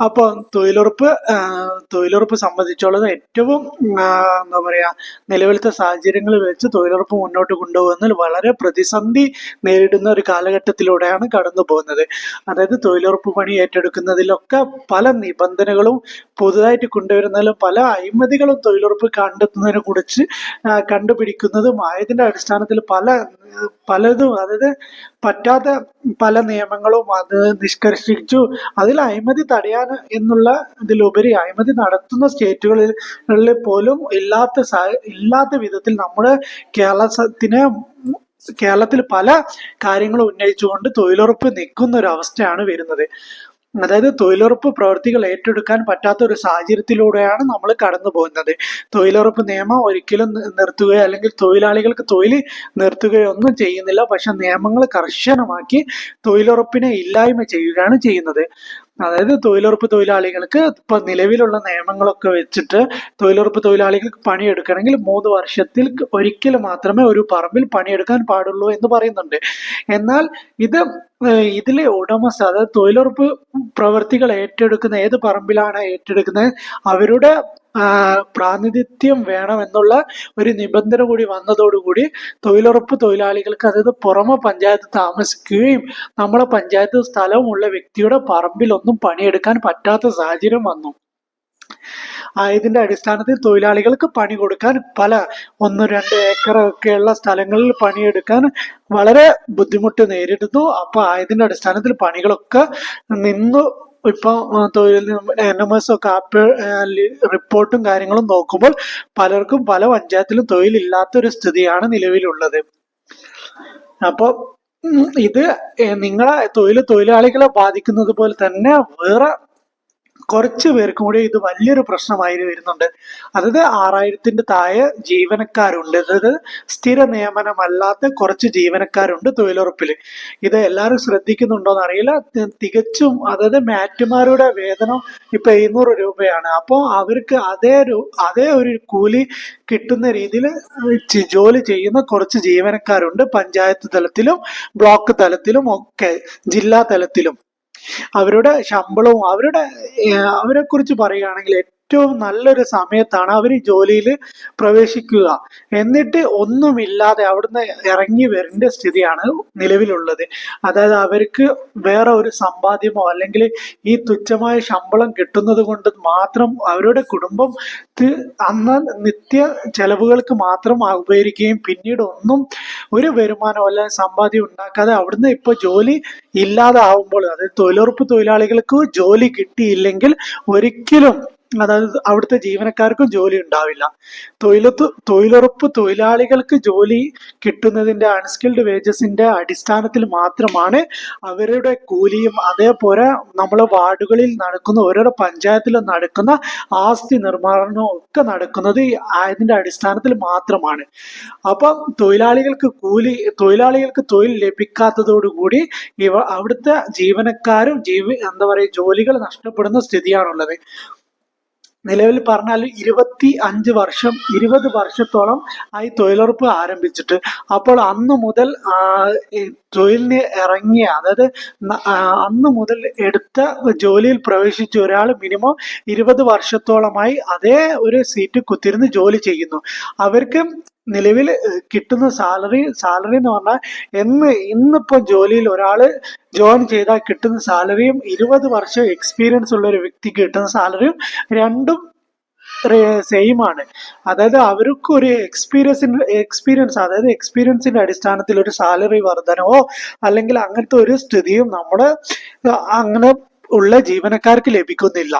അപ്പോൾ തൊഴിലുറപ്പ് തൊഴിലുറപ്പ് സംബന്ധിച്ചുള്ളത് ഏറ്റവും എന്താ പറയുക നിലവിലത്തെ സാഹചര്യങ്ങൾ വെച്ച് തൊഴിലുറപ്പ് മുന്നോട്ട് കൊണ്ടുപോകുന്നതിൽ വളരെ പ്രതിസന്ധി നേരിടുന്ന ഒരു കാലഘട്ടത്തിലൂടെയാണ് കടന്നു പോകുന്നത്. അതായത് തൊഴിലുറപ്പ് പണി ഏറ്റെടുക്കുന്നതിലൊക്കെ പല നിബന്ധനകളും പുതുതായിട്ട് കൊണ്ടുവരുന്നതിലും പല അഴിമതികളും തൊഴിലുറപ്പ് കണ്ടെത്തുന്നതിനെ കുറിച്ച് കണ്ടുപിടിക്കുന്നതും ആയതിന്റെ അടിസ്ഥാനത്തിൽ പല പലതും അതായത് പറ്റാത്ത പല നിയമങ്ങളും അത് നിഷ്കർഷിച്ചു അതിൽ അഴിമതി തടയാൻ എന്നുള്ള ഇതിലുപരി അഴിമതി നടത്തുന്ന സ്റ്റേറ്റുകളിൽ പോലും ഇല്ലാത്ത ഇല്ലാത്ത വിധത്തിൽ നമ്മുടെ കേരളത്തിന് കേരളത്തിൽ പല കാര്യങ്ങളും ഉന്നയിച്ചുകൊണ്ട് തൊഴിലുറപ്പ് നിൽക്കുന്ന ഒരു അവസ്ഥയാണ് വരുന്നത്. അതായത് തൊഴിലുറപ്പ് പ്രവർത്തികൾ ഏറ്റെടുക്കാൻ പറ്റാത്ത ഒരു സാഹചര്യത്തിലൂടെയാണ് നമ്മൾ കടന്നു പോകുന്നത്. തൊഴിലുറപ്പ് നിയമം ഒരിക്കലും നിർത്തുകയോ അല്ലെങ്കിൽ തൊഴിലാളികൾക്ക് തൊഴിൽ നിർത്തുകയോ ഒന്നും ചെയ്യുന്നില്ല. പക്ഷെ നിയമങ്ങൾ കർശനമാക്കി തൊഴിലുറപ്പിനെ ഇല്ലായ്മ ചെയ്യുകയാണ് ചെയ്യുന്നത്. അതായത് തൊഴിലുറപ്പ് തൊഴിലാളികൾക്ക് ഇപ്പൊ നിലവിലുള്ള നിയമങ്ങളൊക്കെ വെച്ചിട്ട് തൊഴിലുറപ്പ് തൊഴിലാളികൾക്ക് പണിയെടുക്കണമെങ്കിൽ മൂന്ന് വർഷത്തിൽ ഒരിക്കൽ മാത്രമേ ഒരു പറമ്പിൽ പണിയെടുക്കാൻ പാടുള്ളൂ എന്ന് പറയുന്നുണ്ട്. എന്നാൽ ഇത് ഇതിലെ ഉടമസ്ഥ അതായത് തൊഴിലുറപ്പ് പ്രവർത്തികൾ ഏറ്റെടുക്കുന്ന ഏത് പറമ്പിലാണ് ഏറ്റെടുക്കുന്നത്? അവരുടെ പ്രാതിനിധ്യം വേണമെന്നുള്ള ഒരു നിബന്ധന കൂടി വന്നതോടുകൂടി തൊഴിലുറപ്പ് തൊഴിലാളികൾക്ക് അതായത് പുറമെ പഞ്ചായത്ത് താമസിക്കുകയും നമ്മളെ പഞ്ചായത്ത് സ്ഥലമുള്ള വ്യക്തിയുടെ പറമ്പിലൊന്നും പണിയെടുക്കാൻ പറ്റാത്ത സാഹചര്യം വന്നു. ആയതിന്റെ അടിസ്ഥാനത്തിൽ തൊഴിലാളികൾക്ക് പണി കൊടുക്കാൻ പല ഒന്ന് രണ്ട് ഏക്കർ ഒക്കെയുള്ള സ്ഥലങ്ങളിൽ പണിയെടുക്കാൻ വളരെ ബുദ്ധിമുട്ട് നേരിടുന്നു. അപ്പൊ ആയതിന്റെ അടിസ്ഥാനത്തിൽ പണികളൊക്കെ നിന്നു ഇപ്പൊ തൊഴിൽ എൻ എം എസ് ഒക്കെ ആപ്പ് റിപ്പോർട്ടും കാര്യങ്ങളും നോക്കുമ്പോൾ പലർക്കും പല പഞ്ചായത്തിലും തൊഴിലില്ലാത്ത ഒരു സ്ഥിതിയാണ് നിലവിലുള്ളത്. അപ്പൊ ഇത് നിങ്ങളെ തൊഴിൽ തൊഴിലാളികളെ ബാധിക്കുന്നത് പോലെ തന്നെ വേറെ കുറച്ച് പേർക്കും കൂടി ഇത് വലിയൊരു പ്രശ്നമായി വരുന്നുണ്ട്. അതായത് ആറായിരത്തിന്റെ താഴെ ജീവനക്കാരുണ്ട്. അതായത് സ്ഥിര നിയമനമല്ലാത്ത കുറച്ച് ജീവനക്കാരുണ്ട് തൊഴിലുറപ്പിൽ ഇത് എല്ലാവരും ശ്രദ്ധിക്കുന്നുണ്ടോന്ന് അറിയില്ല തികച്ചും അതായത് മാറ്റുമാരുടെ വേതനം ഇപ്പൊ എഴുന്നൂറ് രൂപയാണ്. അപ്പോൾ അവർക്ക് അതേ അതേ ഒരു കൂലി കിട്ടുന്ന രീതിയിൽ ജോലി ചെയ്യുന്ന കുറച്ച് ജീവനക്കാരുണ്ട്. പഞ്ചായത്ത് തലത്തിലും ബ്ലോക്ക് തലത്തിലും ഒക്കെ ജില്ലാ തലത്തിലും. അവരുടെ ശമ്പളവും അവരുടെ അവരെ കുറിച്ച് പറയുകയാണെങ്കിൽ ഏറ്റവും നല്ലൊരു സമയത്താണ് അവർ ജോലിയിൽ പ്രവേശിക്കുക. എന്നിട്ട് ഒന്നുമില്ലാതെ അവിടുന്ന് ഇറങ്ങി വരേണ്ട സ്ഥിതിയാണ് നിലവിലുള്ളത്. അതായത് അവർക്ക് വേറെ ഒരു സമ്പാദ്യമോ അല്ലെങ്കിൽ ഈ തുച്ഛമായ ശമ്പളം കിട്ടുന്നത് കൊണ്ട് മാത്രം അവരുടെ കുടുംബം അന്ന് നിത്യ ചെലവുകൾക്ക് മാത്രം ഉപകരിക്കുകയും പിന്നീട് ഒന്നും ഒരു വരുമാനം അല്ലെങ്കിൽ സമ്പാദ്യം ഉണ്ടാക്കാതെ അവിടുന്ന് ഇപ്പൊ ജോലി ഇല്ലാതാവുമ്പോൾ അതായത് തൊഴിലുറപ്പ് തൊഴിലാളികൾക്ക് ജോലി കിട്ടിയില്ലെങ്കിൽ ഒരിക്കലും അതായത് അവിടുത്തെ ജീവനക്കാർക്കും ജോലി ഉണ്ടാവില്ല. തൊഴിലത്ത് തൊഴിലുറപ്പ് തൊഴിലാളികൾക്ക് ജോലി കിട്ടുന്നതിന്റെ അൺസ്കിൽഡ് വേജസിന്റെ അടിസ്ഥാനത്തിൽ മാത്രമാണ് അവരുടെ കൂലിയും. അതേപോലെ നമ്മളെ വാർഡുകളിൽ നടക്കുന്ന ഓരോരോ പഞ്ചായത്തിലും നടക്കുന്ന ആസ്തി നിർമ്മാണവും ഒക്കെ നടക്കുന്നത് അതിന്റെ അടിസ്ഥാനത്തിൽ മാത്രമാണ്. അപ്പം തൊഴിലാളികൾക്ക് കൂലി തൊഴിലാളികൾക്ക് തൊഴിൽ ലഭിക്കാത്തതോടുകൂടി ഇവ അവിടുത്തെ ജീവനക്കാരും ജീവി എന്താ പറയുക ജോലികൾ നഷ്ടപ്പെടുന്ന സ്ഥിതിയാണുള്ളത്. നിലവിൽ പറഞ്ഞാൽ ഇരുപത്തി അഞ്ച് വർഷം ഇരുപത് വർഷത്തോളം ആയി തൊഴിലുറപ്പ് ആരംഭിച്ചിട്ട്. അപ്പോൾ അന്ന് മുതൽ തൊഴിലിന് ഇറങ്ങിയ അതായത് അന്ന് മുതൽ എടുത്ത ജോലിയിൽ പ്രവേശിച്ച ഒരാൾ മിനിമം ഇരുപത് വർഷത്തോളമായി അതേ ഒരു സീറ്റ് കുത്തിരുന്ന് ജോലി ചെയ്യുന്നു. അവർക്ക് നിലവിൽ കിട്ടുന്ന സാലറി സാലറി എന്ന് പറഞ്ഞാൽ എന്ന് ഇന്നിപ്പോ ജോലിയിൽ ഒരാൾ ജോയിൻ ചെയ്താൽ കിട്ടുന്ന സാലറിയും ഇരുപത് വർഷം എക്സ്പീരിയൻസ് ഉള്ള ഒരു വ്യക്തിക്ക് കിട്ടുന്ന സാലറിയും രണ്ടും സെയിം ആണ്. അതായത് അവർക്ക് ഒരു എക്സ്പീരിയൻസിന് എക്സ്പീരിയൻസ് അതായത് എക്സ്പീരിയൻസിന്റെ അടിസ്ഥാനത്തിൽ ഒരു സാലറി വർധനവോ അല്ലെങ്കിൽ അങ്ങനത്തെ ഒരു സ്ഥിതിയും നമ്മുടെ അങ്ങനെ ഉള്ള ജീവനക്കാർക്ക് ലഭിക്കുന്നില്ല.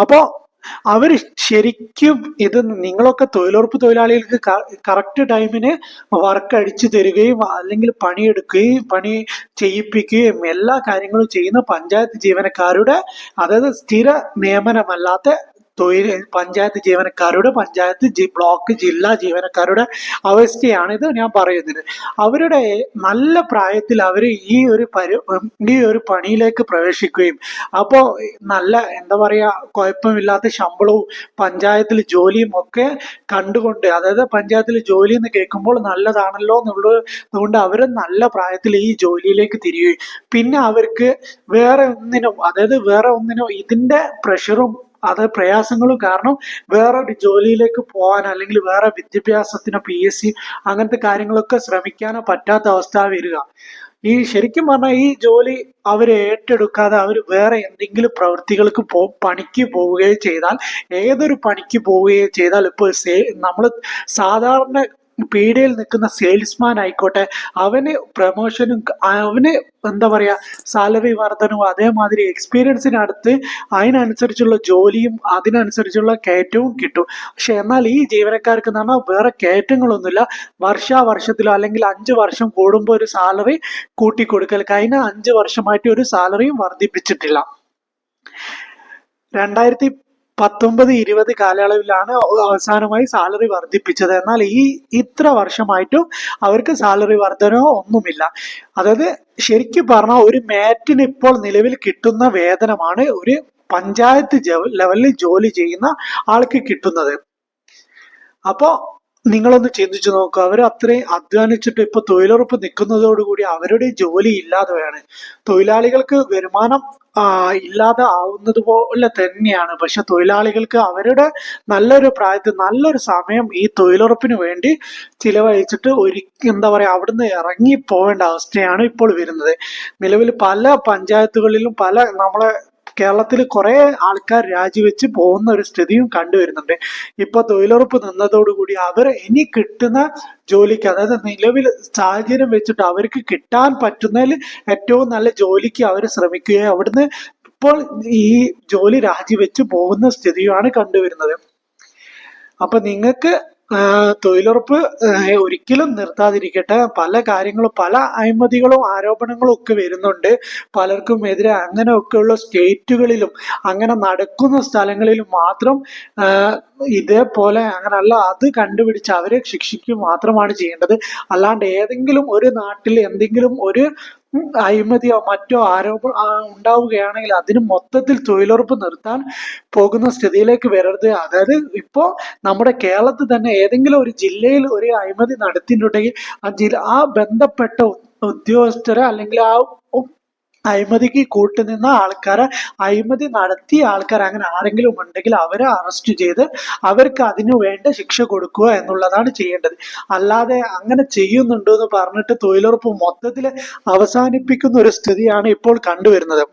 അപ്പോ അവർ ശരിക്കും ഇത് നിങ്ങളൊക്കെ തൊഴിലുറപ്പ് തൊഴിലാളികൾക്ക് കറക്റ്റ് ടൈമിന് വർക്ക് അടിച്ചു തരികയും അല്ലെങ്കിൽ പണിയെടുക്കുകയും പണി ചെയ്യിപ്പിക്കുകയും എല്ലാ കാര്യങ്ങളും ചെയ്യുന്ന പഞ്ചായത്ത് ജീവനക്കാരുടെ അതായത് സ്ഥിര നിയമനമല്ലാത്ത തൊഴിൽ പഞ്ചായത്ത് ജീവനക്കാരുടെ പഞ്ചായത്ത് ബ്ലോക്ക് ജില്ലാ ജീവനക്കാരുടെ അവസ്ഥയാണ് ഇത് ഞാൻ പറയുന്നത്. അവരുടെ നല്ല പ്രായത്തിൽ അവർ ഈ ഒരു പരി ഈ ഒരു പണിയിലേക്ക് പ്രവേശിക്കുകയും അപ്പോൾ നല്ല എന്താ പറയുക കുഴപ്പമില്ലാത്ത ശമ്പളവും പഞ്ചായത്തിൽ ജോലിയും ഒക്കെ കണ്ടുകൊണ്ട് അതായത് പഞ്ചായത്തിൽ ജോലി എന്ന് കേൾക്കുമ്പോൾ നല്ലതാണല്ലോ എന്നുള്ളത് അതുകൊണ്ട് അവർ നല്ല പ്രായത്തിൽ ഈ ജോലിയിലേക്ക് തിരിയുകയും പിന്നെ അവർക്ക് വേറെ ഒന്നിനും അതായത് വേറെ ഒന്നിനും ഇതിന്റെ പ്രഷറും അത് പ്രയാസങ്ങളും കാരണം വേറൊരു ജോലിയിലേക്ക് പോകാൻ അല്ലെങ്കിൽ വേറെ വിദ്യാഭ്യാസത്തിനോ പി എസ് സി അങ്ങനത്തെ കാര്യങ്ങളൊക്കെ ശ്രമിക്കാനോ പറ്റാത്ത അവസ്ഥ വരിക. ഈ ശരിക്കും പറഞ്ഞാൽ ഈ ജോലി അവർ ഏറ്റെടുക്കാതെ അവർ വേറെ എന്തെങ്കിലും പ്രവൃത്തികൾക്ക് പോ പണിക്ക് പോവുകയോ ചെയ്താൽ ഏതൊരു പണിക്ക് പോവുകയോ ചെയ്താൽ ഇപ്പോൾ സേ നമ്മൾ സാധാരണ പീടികയിൽ നിൽക്കുന്ന സെയിൽസ്മാൻ ആയിക്കോട്ടെ അവന് പ്രമോഷനും അവന് എന്താ പറയുക സാലറി വർധനവും അതേമാതിരി എക്സ്പീരിയൻസിനടുത്ത് അതിനനുസരിച്ചുള്ള ജോലിയും അതിനനുസരിച്ചുള്ള കയറ്റവും കിട്ടും. പക്ഷെ എന്നാൽ ഈ ജീവനക്കാർക്ക് എന്ന് പറഞ്ഞാൽ വേറെ കയറ്റങ്ങളൊന്നുമില്ല. വർഷാവർഷത്തിലോ അല്ലെങ്കിൽ അഞ്ച് വർഷം കൂടുമ്പോൾ ഒരു സാലറി കൂട്ടിക്കൊടുക്കൽ. കഴിഞ്ഞ അഞ്ച് വർഷമായിട്ട് ഒരു സാലറിയും വർദ്ധിപ്പിച്ചിട്ടില്ല. രണ്ടായിരത്തി പത്തൊമ്പത് ഇരുപത് കാലയളവിലാണ് അവസാനമായി സാലറി വർദ്ധിപ്പിച്ചത്. എന്നാൽ ഈ ഇത്ര വർഷമായിട്ടും അവർക്ക് സാലറി വർധനവോ ഒന്നുമില്ല. അതായത് ശരിക്കും പറഞ്ഞാൽ ഒരു മാറ്റിന് ഇപ്പോൾ നിലവിൽ കിട്ടുന്ന വേതനമാണ് ഒരു പഞ്ചായത്ത് ലെവലിൽ ജോലി ചെയ്യുന്ന ആൾക്ക് കിട്ടുന്നത്. അപ്പോ നിങ്ങളൊന്ന് ചിന്തിച്ചു നോക്കുക അവർ അത്രയും അധ്വാനിച്ചിട്ട് ഇപ്പൊ തൊഴിലുറപ്പ് നിൽക്കുന്നതോടുകൂടി അവരുടെ ജോലി ഇല്ലാതെയാണ്. തൊഴിലാളികൾക്ക് വരുമാനം ഇല്ലാതെ ആവുന്നത് പോലെ തന്നെയാണ്. പക്ഷെ തൊഴിലാളികൾക്ക് അവരുടെ നല്ലൊരു പ്രായത്തിൽ നല്ലൊരു സമയം ഈ തൊഴിലുറപ്പിന് വേണ്ടി ചിലവഴിച്ചിട്ട് ഒരു എന്താ പറയാ അവിടുന്ന് ഇറങ്ങി പോവേണ്ട അവസ്ഥയാണ് ഇപ്പോൾ വരുന്നത്. നിലവിൽ പല പഞ്ചായത്തുകളിലും പല നമ്മളെ കേരളത്തിൽ കുറെ ആൾക്കാർ രാജിവെച്ച് പോകുന്ന ഒരു സ്ഥിതിയും കണ്ടുവരുന്നുണ്ട്. ഇപ്പൊ തൊഴിലുറപ്പ് നിന്നതോടുകൂടി അവർ ഇനി കിട്ടുന്ന ജോലിക്ക് അതായത് നിലവിൽ സാഹചര്യം വെച്ചിട്ട് അവർക്ക് കിട്ടാൻ പറ്റുന്നതിൽ ഏറ്റവും നല്ല ജോലിക്ക് അവർ ശ്രമിക്കുകയും അവിടുന്ന് ഇപ്പോൾ ഈ ജോലി രാജിവെച്ച് പോകുന്ന സ്ഥിതിയുമാണ് കണ്ടുവരുന്നത്. അപ്പൊ നിങ്ങൾക്ക് തൊഴിലുറപ്പ് ഒരിക്കലും നിർത്താതിരിക്കട്ടെ. പല കാര്യങ്ങളും പല അഴിമതികളും ആരോപണങ്ങളും ഒക്കെ വരുന്നുണ്ട്. പലർക്കും എതിരെ അങ്ങനെയൊക്കെയുള്ള സ്റ്റേറ്റുകളിലും അങ്ങനെ നടക്കുന്ന സ്ഥലങ്ങളിലും മാത്രം ഇതേപോലെ അങ്ങനല്ല അത് കണ്ടുപിടിച്ച് അവരെ ശിക്ഷിക്കുക മാത്രമാണ് ചെയ്യേണ്ടത്. അല്ലാണ്ട് ഏതെങ്കിലും ഒരു നാട്ടിൽ എന്തെങ്കിലും ഒരു അഴിമതിയോ മറ്റോ ആരോപ ഉണ്ടാവുകയാണെങ്കിൽ അതിന് മൊത്തത്തിൽ തൊഴിലുറപ്പ് നിർത്താൻ പോകുന്ന സ്ഥിതിയിലേക്ക് വരരുത്. അതായത് ഇപ്പോ നമ്മുടെ കേരളത്തിൽ തന്നെ ഏതെങ്കിലും ഒരു ജില്ലയിൽ ഒരു അഴിമതി നടത്തിയിട്ടുണ്ടെങ്കിൽ ആ ജില്ല ആ ബന്ധപ്പെട്ട ഉദ്യോഗസ്ഥരെ അല്ലെങ്കിൽ ആ അഴിമതിക്ക് കൂട്ടുനിന്ന ആൾക്കാരെ അഴിമതി നടത്തിയ ആൾക്കാർ അങ്ങനെ ആരെങ്കിലും ഉണ്ടെങ്കിൽ അവരെ അറസ്റ്റ് ചെയ്ത് അവർക്ക് അതിനു വേണ്ട ശിക്ഷ കൊടുക്കുക എന്നുള്ളതാണ് ചെയ്യേണ്ടത്. അല്ലാതെ അങ്ങനെ ചെയ്യുന്നുണ്ടോ എന്ന് പറഞ്ഞിട്ട് തൊഴിലുറപ്പ് മൊത്തത്തിൽ അവസാനിപ്പിക്കുന്ന ഒരു സ്ഥിതിയാണ് ഇപ്പോൾ കണ്ടുവരുന്നത്.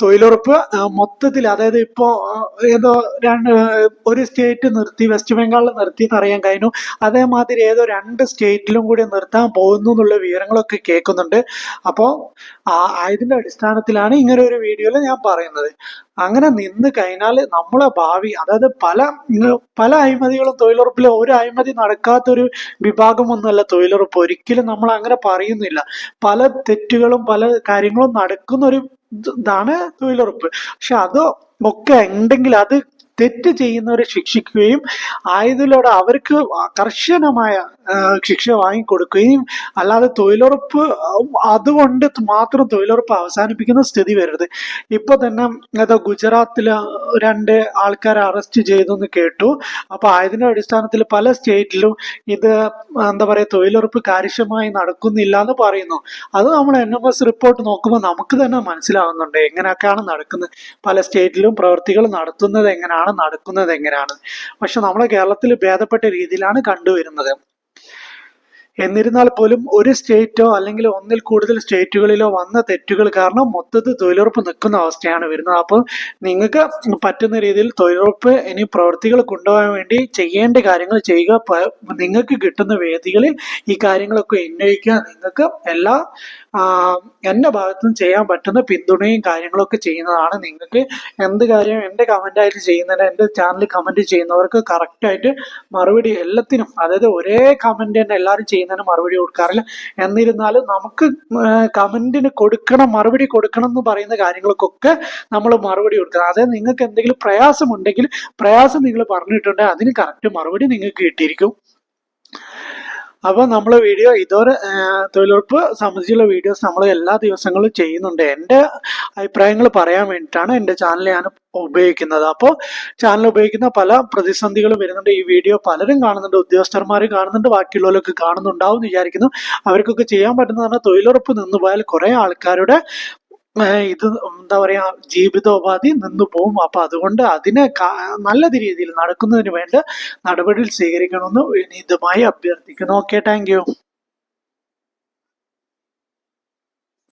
തൊഴിലുറപ്പ് ആ, മൊത്തത്തിൽ അതായത് ഇപ്പോ ആ, ഏതോ രണ്ട് ഒരു സ്റ്റേറ്റ് നിർത്തി വെസ്റ്റ് ബംഗാളിൽ നിർത്തി എന്നറിയാൻ കഴിഞ്ഞു. അതേമാതിരി ഏതോ രണ്ട് സ്റ്റേറ്റിലും കൂടി നിർത്താൻ പോകുന്നു എന്നുള്ള വിവരങ്ങളൊക്കെ കേൾക്കുന്നുണ്ട്. അപ്പോൾ ഇതിന്റെ അടിസ്ഥാനത്തിലാണ് ഇങ്ങനെ ഒരു വീഡിയോയിൽ ഞാൻ പറയുന്നത്. അങ്ങനെ നിന്ന് കഴിഞ്ഞാൽ നമ്മളെ ഭാവി അതായത് പല പല അഴിമതികളും തൊഴിലുറപ്പിൽ ഒരു അഴിമതി നടക്കാത്തൊരു വിഭാഗമൊന്നുമല്ല തൊഴിലുറപ്പ്. ഒരിക്കലും നമ്മൾ അങ്ങനെ പറയുന്നില്ല. പല തെറ്റുകളും പല കാര്യങ്ങളും നടക്കുന്ന ഒരു ഇതാണ് തൊഴിലുറപ്പ്. പക്ഷെ അത് ഒക്കെ ഉണ്ടെങ്കിൽ അത് തെറ്റ് ചെയ്യുന്നവരെ ശിക്ഷിക്കുകയും ആയതിലൂടെ അവർക്ക് കർശനമായ ശിക്ഷ വാങ്ങിക്കൊടുക്കുകയും അല്ലാതെ തൊഴിലുറപ്പ് അതുകൊണ്ട് മാത്രം തൊഴിലുറപ്പ് അവസാനിപ്പിക്കുന്ന സ്ഥിതി വരരുത്. ഇപ്പൊ തന്നെ ഏതോ ഗുജറാത്തിൽ രണ്ട് ആൾക്കാരെ അറസ്റ്റ് ചെയ്തു എന്ന് കേട്ടു. അപ്പൊ അതിന്റെ അടിസ്ഥാനത്തിൽ പല സ്റ്റേറ്റിലും ഇത് എന്താ പറയാ തൊഴിലുറപ്പ് കാര്യക്ഷമമായി നടക്കുന്നില്ല എന്ന് പറയുന്നു. അത് നമ്മൾ എൻ എം എസ് റിപ്പോർട്ട് നോക്കുമ്പോൾ നമുക്ക് തന്നെ മനസ്സിലാവുന്നുണ്ട് എങ്ങനെയൊക്കെയാണ് നടക്കുന്നത്. പല സ്റ്റേറ്റിലും പ്രവൃത്തികൾ നടത്തുന്നത് എങ്ങനെയാണ് നടക്കുന്നത് എങ്ങനെയാണ്? പക്ഷെ നമ്മളെ കേരളത്തിൽ ഭേദപ്പെട്ട രീതിയിലാണ് കണ്ടുവരുന്നത്. എന്നിരുന്നാൽ പോലും ഒരു സ്റ്റേറ്റോ അല്ലെങ്കിൽ ഒന്നിൽ കൂടുതൽ സ്റ്റേറ്റുകളിലോ വന്ന തെറ്റുകൾ കാരണം മൊത്തത്തിൽ തൊഴിലുറപ്പ് നിൽക്കുന്ന അവസ്ഥയാണ് വരുന്നത്. അപ്പോൾ നിങ്ങൾക്ക് പറ്റുന്ന രീതിയിൽ തൊഴിലുറപ്പ് ഇനി പ്രവൃത്തികൾ കൊണ്ടുപോകാൻ വേണ്ടി ചെയ്യേണ്ട കാര്യങ്ങൾ ചെയ്യുക നിങ്ങൾക്ക് കിട്ടുന്ന വേദികളിൽ ഈ കാര്യങ്ങളൊക്കെ ഉന്നയിക്കുക നിങ്ങൾക്ക് എല്ലാ എന്റെ ഭാഗത്തുനിന്ന് ചെയ്യാൻ പറ്റുന്ന പിന്തുണയും കാര്യങ്ങളൊക്കെ ചെയ്യുന്നതാണ് നിങ്ങൾക്ക്. എന്ത് കാര്യം എന്റെ കമന്റായിട്ട് ചെയ്യുന്നതിന് എന്റെ ചാനൽ കമന്റ് ചെയ്യുന്നവർക്ക് കറക്റ്റായിട്ട് മറുപടി എല്ലാത്തിനും അതായത് ഒരേ കമന്റ് തന്നെ എല്ലാവരും ചെയ്യുന്നതിന് മറുപടി കൊടുക്കാറില്ല. എന്നിരുന്നാലും നമുക്ക് കമന്റിന് കൊടുക്കണം മറുപടി കൊടുക്കണം എന്ന് പറയുന്ന കാര്യങ്ങൾക്കൊക്കെ നമ്മൾ മറുപടി കൊടുക്കണം. അതായത് നിങ്ങൾക്ക് എന്തെങ്കിലും പ്രയാസമുണ്ടെങ്കിൽ പ്രയാസം നിങ്ങൾ പറഞ്ഞിട്ടുണ്ടെങ്കിൽ അതിന് കറക്റ്റ് മറുപടി നിങ്ങൾക്ക് കിട്ടിയിരിക്കും. അപ്പൊ നമ്മൾ വീഡിയോ ഇതുവരെ ആ, തൊഴിലുറപ്പ് സംബന്ധിച്ചുള്ള വീഡിയോസ് നമ്മൾ എല്ലാ ദിവസങ്ങളും ചെയ്യുന്നുണ്ട്. എന്റെ അഭിപ്രായങ്ങൾ പറയാൻ വേണ്ടിയിട്ടാണ് എന്റെ ചാനൽ ഞാൻ ഉപയോഗിക്കുന്നത്. അപ്പോൾ ചാനൽ ഉപയോഗിക്കുന്ന പല പ്രതിസന്ധികളും വരുന്നുണ്ട്. ഈ വീഡിയോ പലരും കാണുന്നുണ്ട് ഉദ്യോഗസ്ഥന്മാർ കാണുന്നുണ്ട് ബാക്കിയുള്ളവരൊക്കെ കാണുന്നുണ്ടാവും എന്ന് വിചാരിക്കുന്നു. അവർക്കൊക്കെ ചെയ്യാൻ പറ്റുന്ന പറഞ്ഞാൽ തൊഴിലുറപ്പ് നിന്ന് പോയാൽ കുറേ ആൾക്കാരുടെ ഇത് എന്താ പറയാ ജീവിതോപാധി നിന്നു പോവും. അപ്പൊ അതുകൊണ്ട് അതിനെ നല്ല രീതിയിൽ നടക്കുന്നതിന് വേണ്ട നടപടികൾ സ്വീകരിക്കണമെന്ന് വിനീതമായി അഭ്യർത്ഥിക്കുന്നു. Okay thank